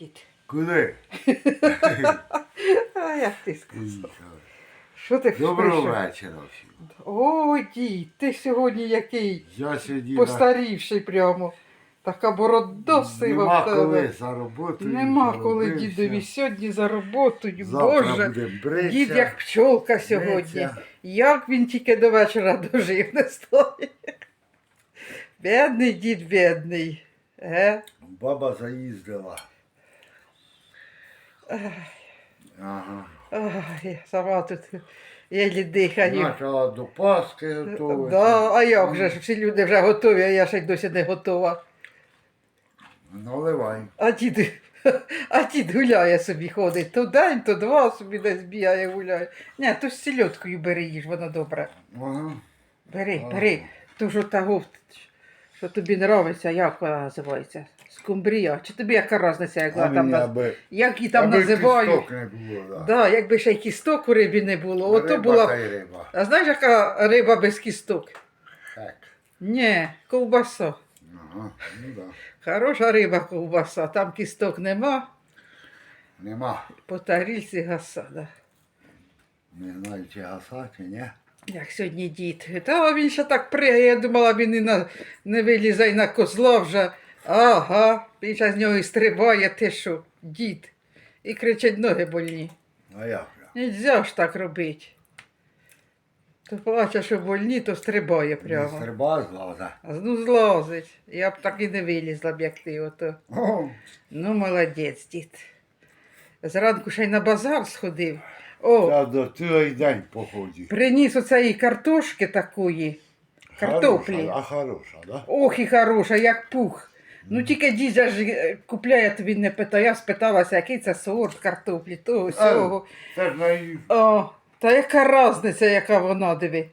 Дід. Куди? А як ти сказав? Що ти Доброго прийшов? вечора всім. О, дід, ти сьогодні який Я сьогодні постарівший прямо. Така борода сива нема в тебе. за роботою. Нема коли заробився. дідові сьогодні за роботою. Завтра Боже, будемо бритися. дід як пчолка сьогодні. бритися. Як він тільки до вечора дожив не стоїть. Бідний дід, бідний. Е? Баба заїздила. Ага. Ой, сама тут єлі дихаю. Почала до Пасхи готувати. Да, а як же ж всі люди вже готові, а я ще й досі не готова. Наливай. А дід, а дід гуляє собі ходить. То день, то два собі десь бігає, гуляє. Ні, то з сільоткою бери їж, воно добре. Ага. Бери, бери. То що того, що тобі нравиться, як вона називається? Скумбрія. Чи тобі яка різниця, як А там мені наз... аби, як її там аби називають? кісток не було, да. Да, якби ще й кісток у рибі не було, ото Риба була. та й риба. А знаєш, яка риба без кісток? Так. Ні, ковбаса. Ага. Ну да. Хороша риба ковбаса, там кісток нема, Нема. по тарільці гаса. Да. Не знаю, чи гаса, чи ні. Як сьогодні дід. Та він ще так пригає, я думала, він і на, не вилізе і на козла вже. Ага, ще з нього і стрибає, ти що, дід. І кричить, ноги больні. А як? Нельзя ж так робити. То плаче, що больні, то стрибає прямо. стрибай з лаза. А ну злазить. Я б так і не вилізла б, як ти ото. О, Ну, молодець, дід. Зранку ще й на базар сходив. О, Та до цілий день поході. приніс оцеї картошки такої. Картоплі. Хороша, а хороша, да? Ох, і хороша, як пух. Ну тільки дідя ж е, купляє, тобі не питає. Я спиталася, який це сорт картоплі, того сього. Це ж О, та яка різниця, яка вона диви.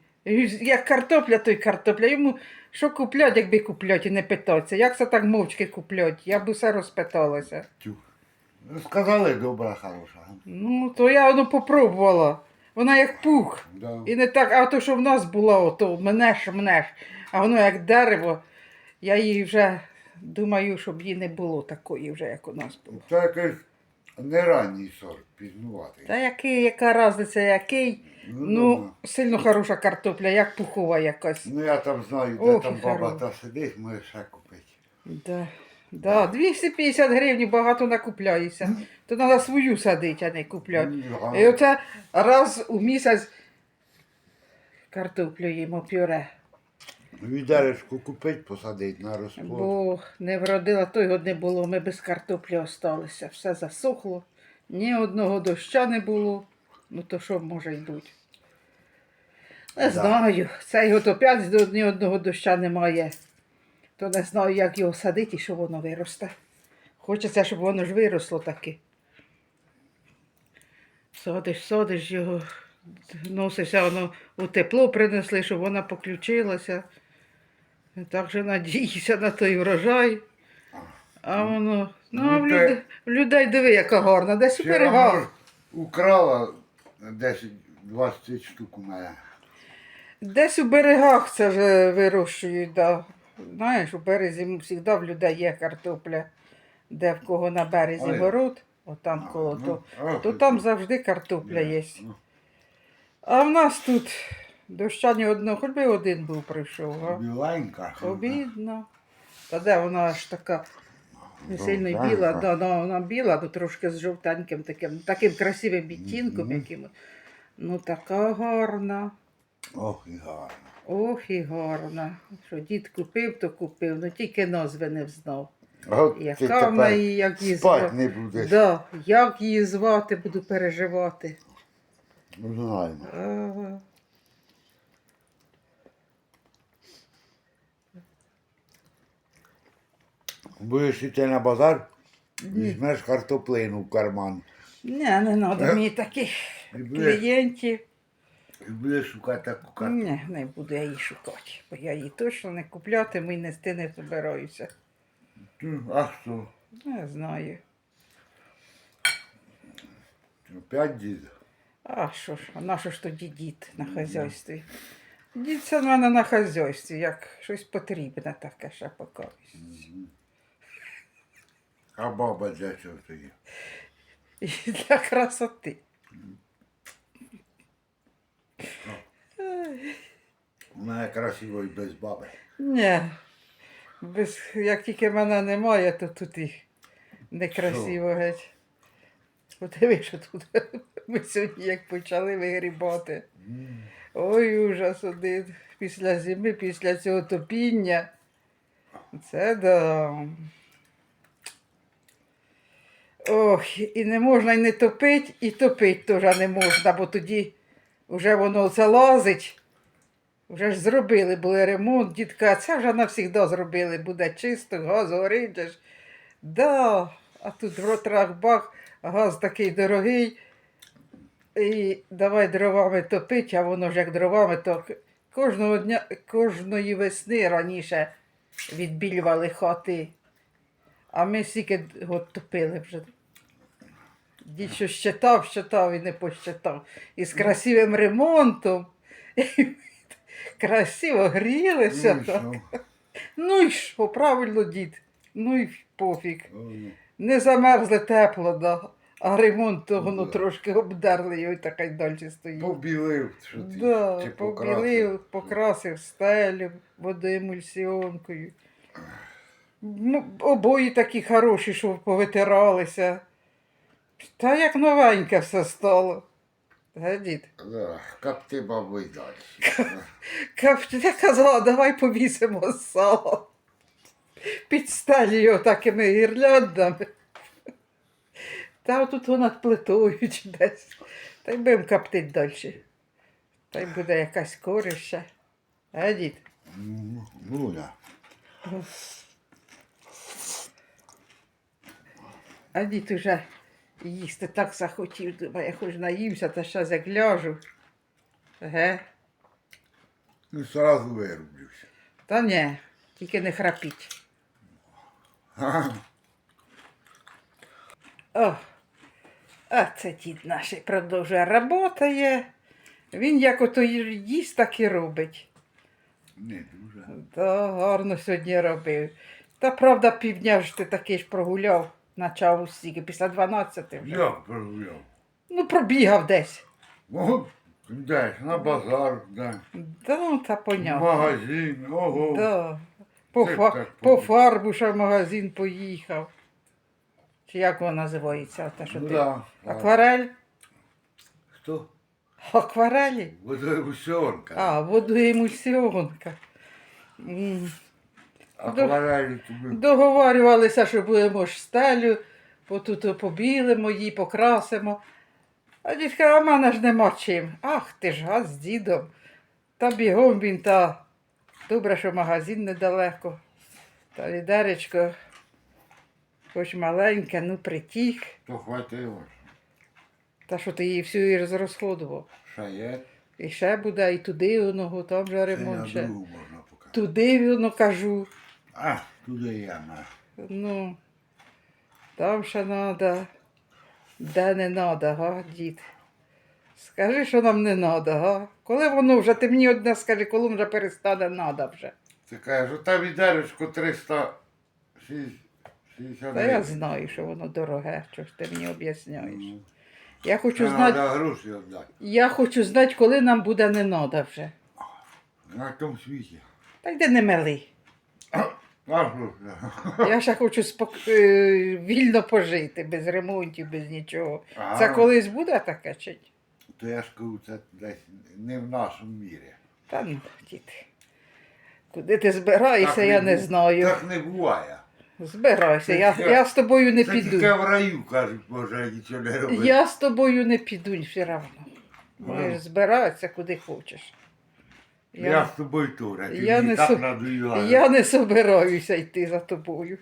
Як картопля, то й картопля. Йому що куплять, якби куплять і не питаться. Як це так мовчки куплять? Я б усе розпиталася. Тю. Ну, сказали, добра, хороша. Ну, то я воно попробувала. Вона як пух. Да. І не так, а то, що в нас було, ото мнеш, мнеш. А воно як дерево. Я її вже думаю, щоб її не було такої вже, як у нас було. Це якийсь не ранній сорт, пізнуватий. Та який, яка різниця, який? Ну, добре. сильно хороша картопля, як пухова якась. ну я там знаю, де Ох, там баба та сидить, ми ще купити. Да. Да, 250 гривень багато накупляється. То треба свою садити, а не купляти. Ну, І оце раз у місяць картоплю їмо пюре. Відеречку купить, посадить на розплод. Бо не вродила, той год не було, ми без картоплі осталися. Все засохло, ні одного доща не було. Ну то що може й бути? Не Да. знаю. Цей год опять ні одного доща немає. То не знаю, як його садити і що воно виросте. Хочеться, щоб воно ж виросло таки. Садиш, садиш його, носишся, воно у тепло принесли, щоб вона поключилася. Так же надіюся на той врожай. А воно. Ну, а в, Ну, люд... в людей диви, яка гарна, десь у Вчора, берегах. Украла 10-20 штук у мене. Десь у берегах це ж вирощують, да. Знаєш, у березі завжди в людей є картопля, де в кого на березі Ой. город, отам коло ну, то, а, то там завжди картопля є. Ну, А в нас тут доща ні одного, хоч би один був прийшов. Біленька. Обідно. Та де вона аж така не сильно й Жовтенька. біла, да, да, вона біла, то трошки з жовтеньким таким, таким красивим відтінком, Мгм. яким. Ну така гарна. Ох, і гарно. Ох і гарна. Що дід купив, то купив, ну тільки назви не знав. А От ти Яка в тепер неї, як її спать звати. не будеш. Да, як її звати, буду переживати. Ну, Знаємо. Ага. Будеш йти на базар, візьмеш картоплину в карман. Ні, не треба мені таких І будеш, клієнтів. і будеш шукати таку картоплю. Ні, не буду я її шукати, бо я її точно не куплятиму і нести не збираюся. А що? Не знаю. Опять дід? А що ж, а на що ж тоді дід на хазяйстві? Дід це в мене на хазяйстві, як щось потрібне таке ще поки. А баба для чого тоді? І для красоти. У мене красиво і без баби. Ні. Без, як тільки мене немає, то тут і некрасиво геть. Подиви, що тут ми сьогодні як почали вигрібати. Ой, ужас один. Після зими, після цього топіння. Це да. Ох, і не можна і не топить, і топить теж не можна, бо тоді вже воно залазить. Вже ж зробили, були ремонт, дітка, це вже навсігда зробили, буде чисто, газ горить. ж. Да, а тут в ротрах-бах, газ такий дорогий. І давай дровами топить, а воно ж як дровами, то кожного дня, кожної весни раніше відбілювали хати. А ми стільки топили вже. Дід що щитав, щитав і не пощитав. І з красивим ремонтом. Красиво грілися. Ну, і так. що? Ну і що, правильно, дід. Ну і пофіг. Ой, Не замерзли тепло, да. а ремонт того ну, Да. трошки обдерли його і така й далі стоїть. Побілив, що ти. Да, чи побілив, покрасив стелю водоемульсіонкою. Ну, обої такі хороші, що повитиралися. Та як новеньке все стало. Га, дід? Да, капти бабу й далі. Кап- Я казала, давай повісимо сало. Під стелі його такими гірляндами. Та отут плитою чи десь. Та й будемо коптити далі. Та й буде якась корища. А дід? Ну, Ну, да. А дід уже їсти так захотів, думаю, я хоч наївся, та щас як ляжу. Ге? Ну, сразу вирублюся. Та ні, тільки не храпіть. О, а це дід наш продовжує работає. Він як ото їсть, так і робить. Не дуже. Та гарно сьогодні робив. Та правда, півдня ж ти такий ж прогуляв, почав усіки, після 12 вже. Як прогуляв? Ну, пробігав десь. О, де ж, на базар, де. Да, ну, та В понятно. магазин, ого. Да. По, Це фа... так по фарбу ще в магазин поїхав. Чи як воно називається? Те, що Ну, ти... да. Акварель? Хто? Акварелі? Водоемульсіонка. А, водоемульсіонка. М. Акварелі тобі. Договарювалися, що будемо ж стелю, потут побілимо її, покрасимо. А дідка, а мене ж нема чим. Ах, ти ж газ з дідом. Та бігом він та. Добре, що магазин недалеко. Та відеречко, хоч маленьке, ну притік. То хватило. Та що ти її всю і розрозходував. Шаєт. І ще буде, і туди воно, там вже ремонт ще. Туди воно кажу. А, туди я. Ну, там ще треба, де не треба, га, дід. Скажи, що нам не треба, га? Коли воно вже, ти мені одне скажи, коли вже перестане треба вже. Ти кажеш, там відеречко 360 Та я знаю, що воно дороге, що ж ти мені об'ясняєш. Ну, Я хочу знати, гроші віддати. я хочу знати, коли нам буде не треба вже. На тому світі. Та йди не мели. Я ще хочу спок... е, вільно пожити, без ремонтів, без нічого. А, Це колись буде таке чи? ні? То я ж кажу, це десь не в нашому мірі. Та ну, діти. Куди ти збираєшся, Так я не не знаю. Так не буває. Збирайся, я, я з тобою не Це піду. тільки в раю, кажуть, може нічого не робити. Я з тобою не піду все одно. Можеш збиратися куди хочеш. Я, Я, з тобою туре, ти я мені не так су- надоїла. я не собираюся йти за тобою.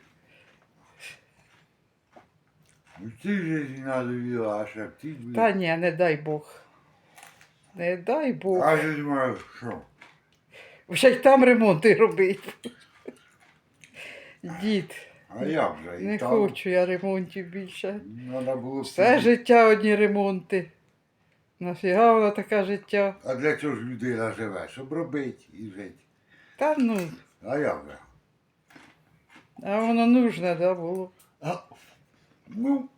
Ну, Ти ж надоїла, а ще б ти був. Та ні, не дай Бог. Не дай Бог. А я думаю, що? Вже й там ремонти робити. Дід, А я вже і не там. хочу я ремонтів більше. Надо було Все життя одні ремонти. Нафіга воно таке життя? А для чого ж людина живе? Щоб робити і жити. Та ну, А я вже. а воно нужне, да, було. А, Ну,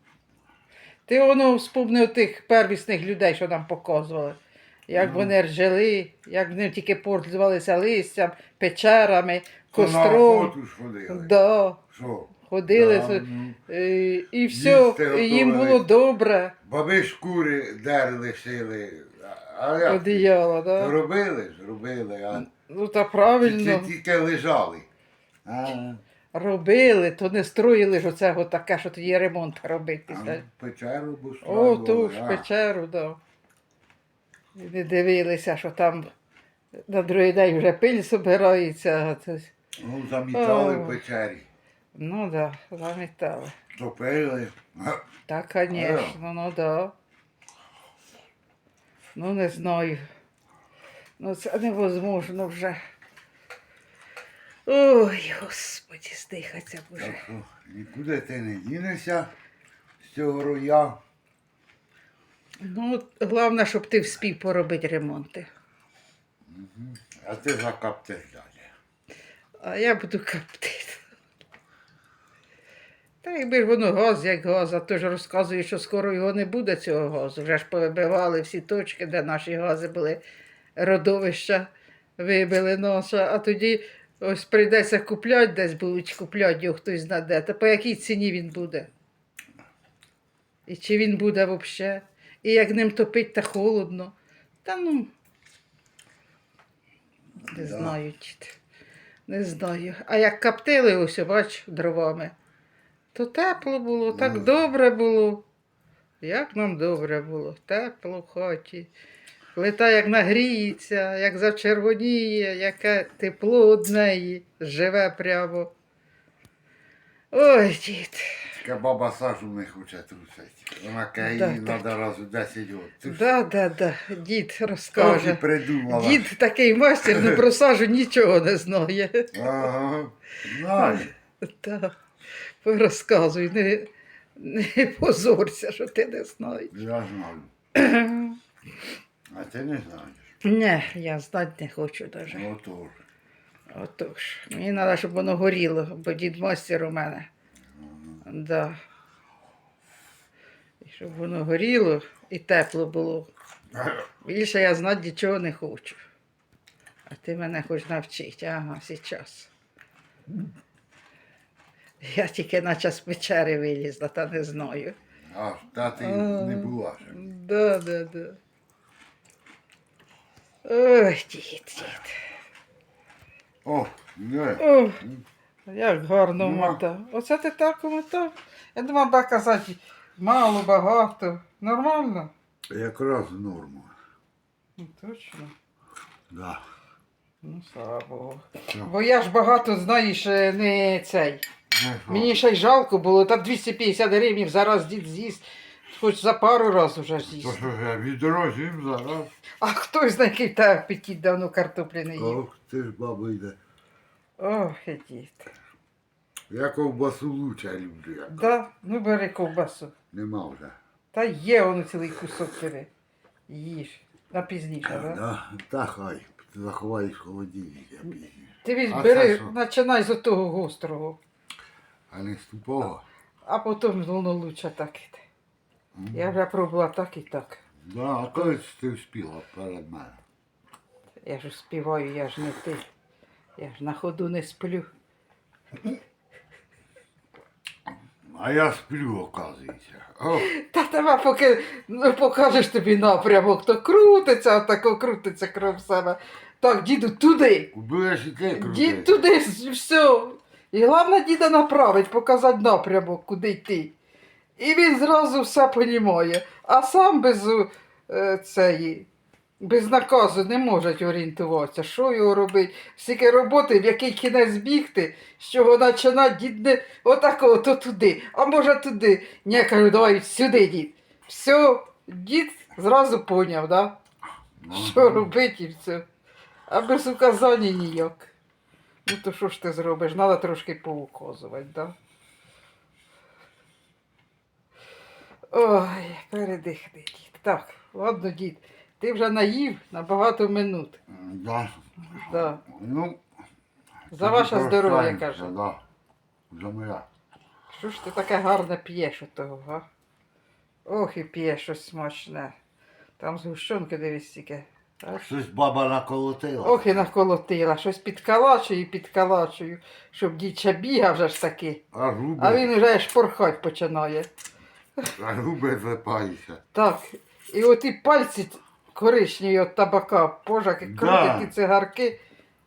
Ти воно вспомнив тих первісних людей, що нам показували. Як Ну. вони жили, як вони тільки пользувалися листям, печерами, то на костром. охоту ж ходили. Да, Що? Ходили. Да, ну. е, і все, Їсти їм було добре. Баби шкури дерли, шили. А- А як? Одіяло, То да? Робили ж, робили, а Ну та правильно. тільки лежали. А, Робили, то не строїли ж оце от таке, що тоді ремонт робити. а після. печеру бо О, ту ж печеру, да. І не дивилися, що там на другий день вже пиль збирається. а це- Ну, замітали О. в печері. Ну да, замітали. Топили. Так, звісно, ну да. Ну не знаю. Ну це невозможно вже. Ой, господі, здихаться Так нікуди ти не дінешся з цього роя. Ну, головне, щоб ти вспів поробити ремонти. А ти закаптиш далі. А я буду коптити. Та якби ж воно газ, як газ, а то ж розказує, що скоро його не буде, цього газу. Вже ж повибивали всі точки, де наші гази були, родовища вибили наша, а тоді ось прийдеться купляти, десь будуть купляти його хтось знаде. Та по якій ціні він буде? І чи він буде взагалі? І як ним топить, та холодно. Та ну. Не Да. знаю. Не знаю. А як коптили ось, бач, дровами, то тепло було, так Ну. добре було. Як нам добре було, тепло в хаті. Плита як нагріється, як зачервоніє, яке тепло од неї, живе прямо. Ой, дід. Така баба Сашу не хоче трусити. Вона каже, Да, їй так. треба раз у 10 років. Ти ж Да, да, да. Дід розкаже. придумала. Дід такий мастер, ну про сажу нічого не знає. Ага. Знаєш. Так, розказуй, не, не позорся, що ти не знаєш. Я знаю. А ти не знаєш. Не, я знати не хочу навіть. Отож. Отож, мені треба, щоб воно горіло, бо дід мастер у мене. Да. І щоб воно горіло і тепло було. Більше я знати нічого не хочу. А ти мене хочеш навчити. Ага, зараз. Я тільки наче з печери вилізла, та не знаю. А, та ти А. не була ще. Да, да, да. Ой, дід, дід. О, не. О, як гарно Нема. мотав. Оце ти так мотав. Я думав, би казати, мало, багато. Нормально? Якраз норма. Ну, точно. Да. Ну, слава Богу. Так. Бо я ж багато, знаєш, не цей. Не? Мені ще й жалко було, та 250 гривень зараз дід з'їсть. Хоч за пару разів вже То з'їсть. що ж, відрозім зараз. А хтось знає, який та апетит давно картоплі не їв. Ох, ти ж баба йде. Ох, дід. Я ковбасу лучше люблю. Як. Да, ну бери ковбасу. Нема вже. Та є воно цілий кусок бери. Їж. На пізніше, так? Да? Да? Та хай. Заховаєш в холодильник, я пізніше. Ти візь А це бери, що? починай з того гострого, А не з тупого. а потім воно лучше так іде. Я вже пробувала так і так. Да, а коли ж ти вспіла перед мене? Я ж співаю, я ж не ти. Я ж на ходу не сплю. А я сплю, оказується. О, Та тебе поки ну, покажеш тобі напрямок, то крутиться, отако крутиться кров себе. Так, діду, туди. будеш і ти Дід туди, все. І головне діда направить, показати напрямок, куди йти. І він зразу все понімає. А сам без е, цієї, без наказу не може орієнтуватися, що його робити, стільки роботи, в який кінець бігти, з чого починати, дід не отако, то туди, а може туди. Ні, кажу, давай сюди, дід. Все, дід зразу поняв, да? що робити і все. А без указання ніяк. Ну то що ж ти зробиш? Треба трошки поуказувати, да? Ой, передихни, дід. Так, ладно, дід. Ти вже наїв на багато минут. Да. Да. Ну, За ваше здоров'я, кажу. Да. За моя. Що ж ти таке гарне п'єш у того, га? Ох і п'єш щось смачне. Там згущенки дивись тільки. Щось баба наколотила. Ох і наколотила, щось підкалачую, підкалачую, щоб дідча бігав вже ж таки. А губи, А він вже аж порхать починає. а губи злипаються. Так, і от і пальці коричневі від табака, як Да. цигарки,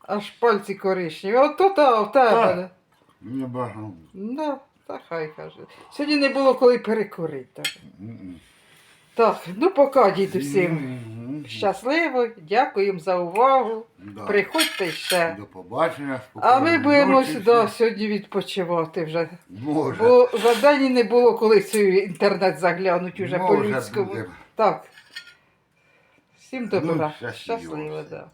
аж пальці коричневі. От то та, в тебе. Так. Не багато. Ну, та хай каже. Сьогодні не було коли перекурити. Так, М-м. Так ну пока, діти, всім. Щасливо, дякуємо за увагу. Да. Приходьте ще. До побачення. А ми будемо сюди сьогодні відпочивати вже. Може. Бо за день не було коли цей інтернет заглянуть уже Може, по-людському. Так. Всім добра. Ну, щасливо. Щасливо, да.